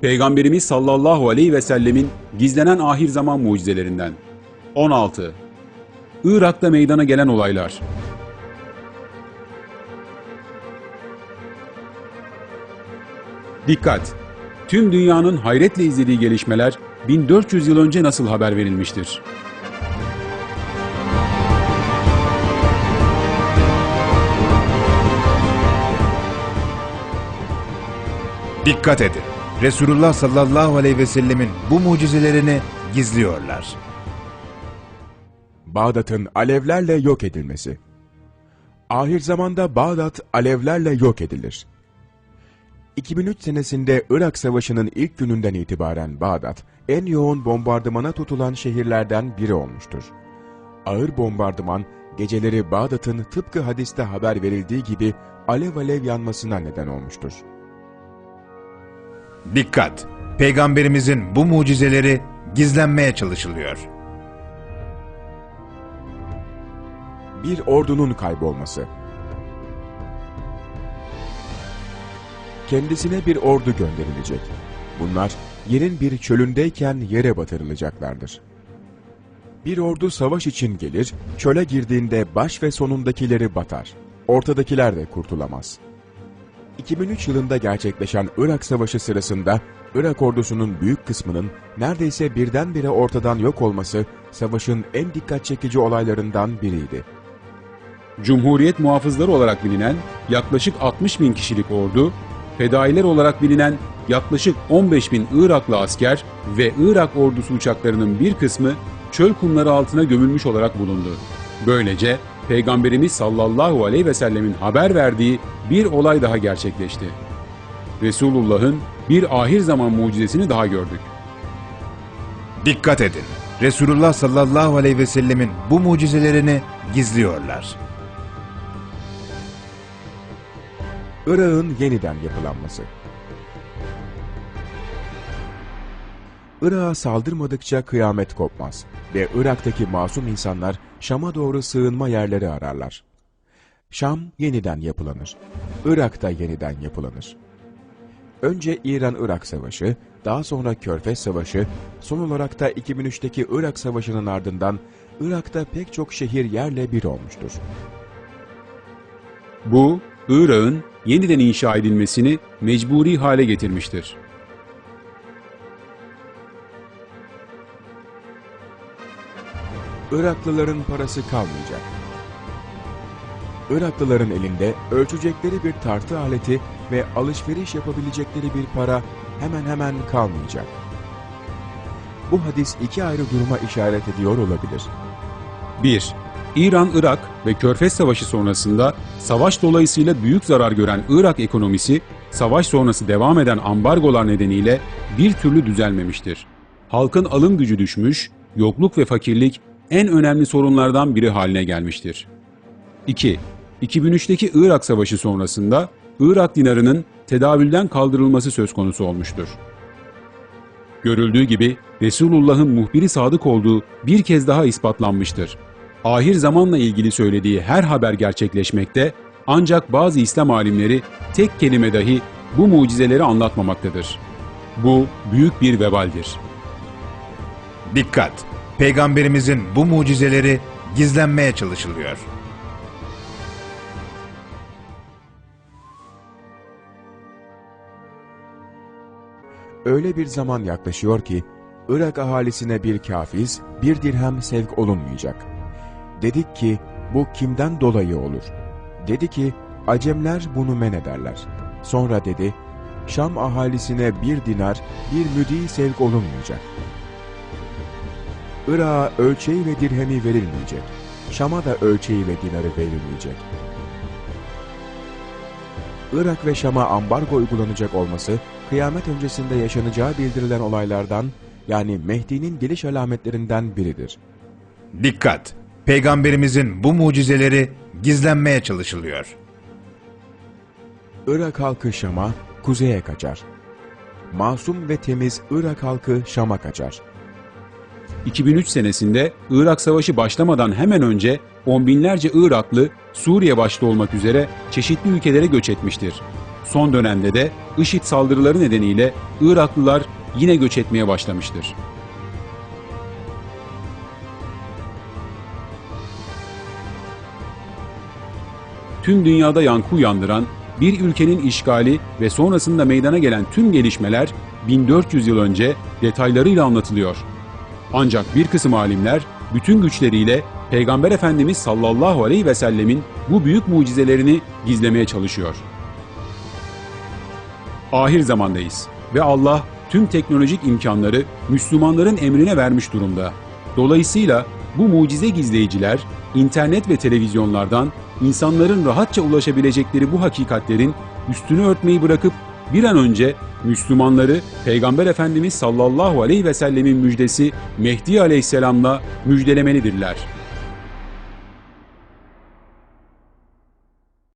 Peygamberimiz sallallahu aleyhi ve sellemin gizlenen ahir zaman mucizelerinden. 16. Irak'ta meydana gelen olaylar. Dikkat! Tüm dünyanın hayretle izlediği gelişmeler 1400 yıl önce nasıl haber verilmiştir? Dikkat edin. Resulullah sallallahu aleyhi ve sellemin bu mucizelerini gizliyorlar. Bağdat'ın alevlerle yok edilmesi. Ahir zamanda Bağdat alevlerle yok edilir. 2003 senesinde Irak Savaşı'nın ilk gününden itibaren Bağdat, en yoğun bombardımana tutulan şehirlerden biri olmuştur. Ağır bombardıman, geceleri Bağdat'ın tıpkı hadiste haber verildiği gibi alev alev yanmasına neden olmuştur. Dikkat! Peygamberimizin bu mucizeleri gizlenmeye çalışılıyor. Bir ordunun kaybolması. Kendisine bir ordu gönderilecek. Bunlar yerin bir çölündeyken yere batırılacaklardır. Bir ordu savaş için gelir, çöle girdiğinde baş ve sonundakileri batar. Ortadakiler de kurtulamaz. 2003 yılında gerçekleşen Irak Savaşı sırasında Irak ordusunun büyük kısmının neredeyse birdenbire ortadan yok olması savaşın en dikkat çekici olaylarından biriydi. Cumhuriyet muhafızları olarak bilinen yaklaşık 60 bin kişilik ordu, fedailer olarak bilinen yaklaşık 15 bin Iraklı asker ve Irak ordusu uçaklarının bir kısmı çöl kumları altına gömülmüş olarak bulundu. Böylece Peygamberimiz sallallahu aleyhi ve sellemin haber verdiği bir olay daha gerçekleşti. Resulullah'ın bir ahir zaman mucizesini daha gördük. Dikkat edin. Resulullah sallallahu aleyhi ve sellemin bu mucizelerini gizliyorlar. Irak'ın yeniden yapılanması. Irak'a saldırmadıkça kıyamet kopmaz ve Irak'taki masum insanlar Şam'a doğru sığınma yerleri ararlar. Şam yeniden yapılanır. Irak da yeniden yapılanır. Önce İran-Irak Savaşı, daha sonra Körfez Savaşı, son olarak da 2003'teki Irak Savaşı'nın ardından Irak'ta pek çok şehir yerle bir olmuştur. Bu, Irak'ın yeniden inşa edilmesini mecburi hale getirmiştir. Iraklıların parası kalmayacak. Iraklıların elinde ölçecekleri bir tartı aleti ve alışveriş yapabilecekleri bir para hemen hemen kalmayacak. Bu hadis iki ayrı duruma işaret ediyor olabilir. 1. İran-Irak ve Körfez Savaşı sonrasında savaş dolayısıyla büyük zarar gören Irak ekonomisi, savaş sonrası devam eden ambargolar nedeniyle bir türlü düzelmemiştir. Halkın alım gücü düşmüş, yokluk ve fakirlik en önemli sorunlardan biri haline gelmiştir. 2. 2003'teki Irak Savaşı sonrasında Irak dinarının tedavülden kaldırılması söz konusu olmuştur. Görüldüğü gibi Resulullah'ın muhbiri sadık olduğu bir kez daha ispatlanmıştır. Ahir zamanla ilgili söylediği her haber gerçekleşmekte ancak bazı İslam alimleri tek kelime dahi bu mucizeleri anlatmamaktadır. Bu büyük bir vebaldir. Dikkat! Peygamberimizin bu mucizeleri gizlenmeye çalışılıyor. Öyle bir zaman yaklaşıyor ki Irak ahalisine bir kafiz, bir dirhem sevk olunmayacak. Dedik ki bu kimden dolayı olur? Dedi ki Acemler bunu men ederler. Sonra dedi Şam ahalisine bir dinar, bir müdi sevk olunmayacak. Irak'a ölçeği ve dirhemi verilmeyecek. Şam'a da ölçeği ve dinarı verilmeyecek. Irak ve Şam'a ambargo uygulanacak olması, kıyamet öncesinde yaşanacağı bildirilen olaylardan, yani Mehdi'nin geliş alametlerinden biridir. Dikkat! Peygamberimizin bu mucizeleri gizlenmeye çalışılıyor. Irak halkı Şam'a, kuzeye kaçar. Masum ve temiz Irak halkı Şam'a kaçar. 2003 senesinde Irak Savaşı başlamadan hemen önce on binlerce Iraklı Suriye başta olmak üzere çeşitli ülkelere göç etmiştir. Son dönemde de IŞİD saldırıları nedeniyle Iraklılar yine göç etmeye başlamıştır. Tüm dünyada yankı uyandıran bir ülkenin işgali ve sonrasında meydana gelen tüm gelişmeler 1400 yıl önce detaylarıyla anlatılıyor. Ancak bir kısım alimler bütün güçleriyle Peygamber Efendimiz sallallahu aleyhi ve sellemin bu büyük mucizelerini gizlemeye çalışıyor. Ahir zamandayız ve Allah tüm teknolojik imkanları Müslümanların emrine vermiş durumda. Dolayısıyla bu mucize gizleyiciler internet ve televizyonlardan insanların rahatça ulaşabilecekleri bu hakikatlerin üstünü örtmeyi bırakıp bir an önce Müslümanları Peygamber Efendimiz sallallahu aleyhi ve sellemin müjdesi Mehdi aleyhisselamla müjdelemelidirler.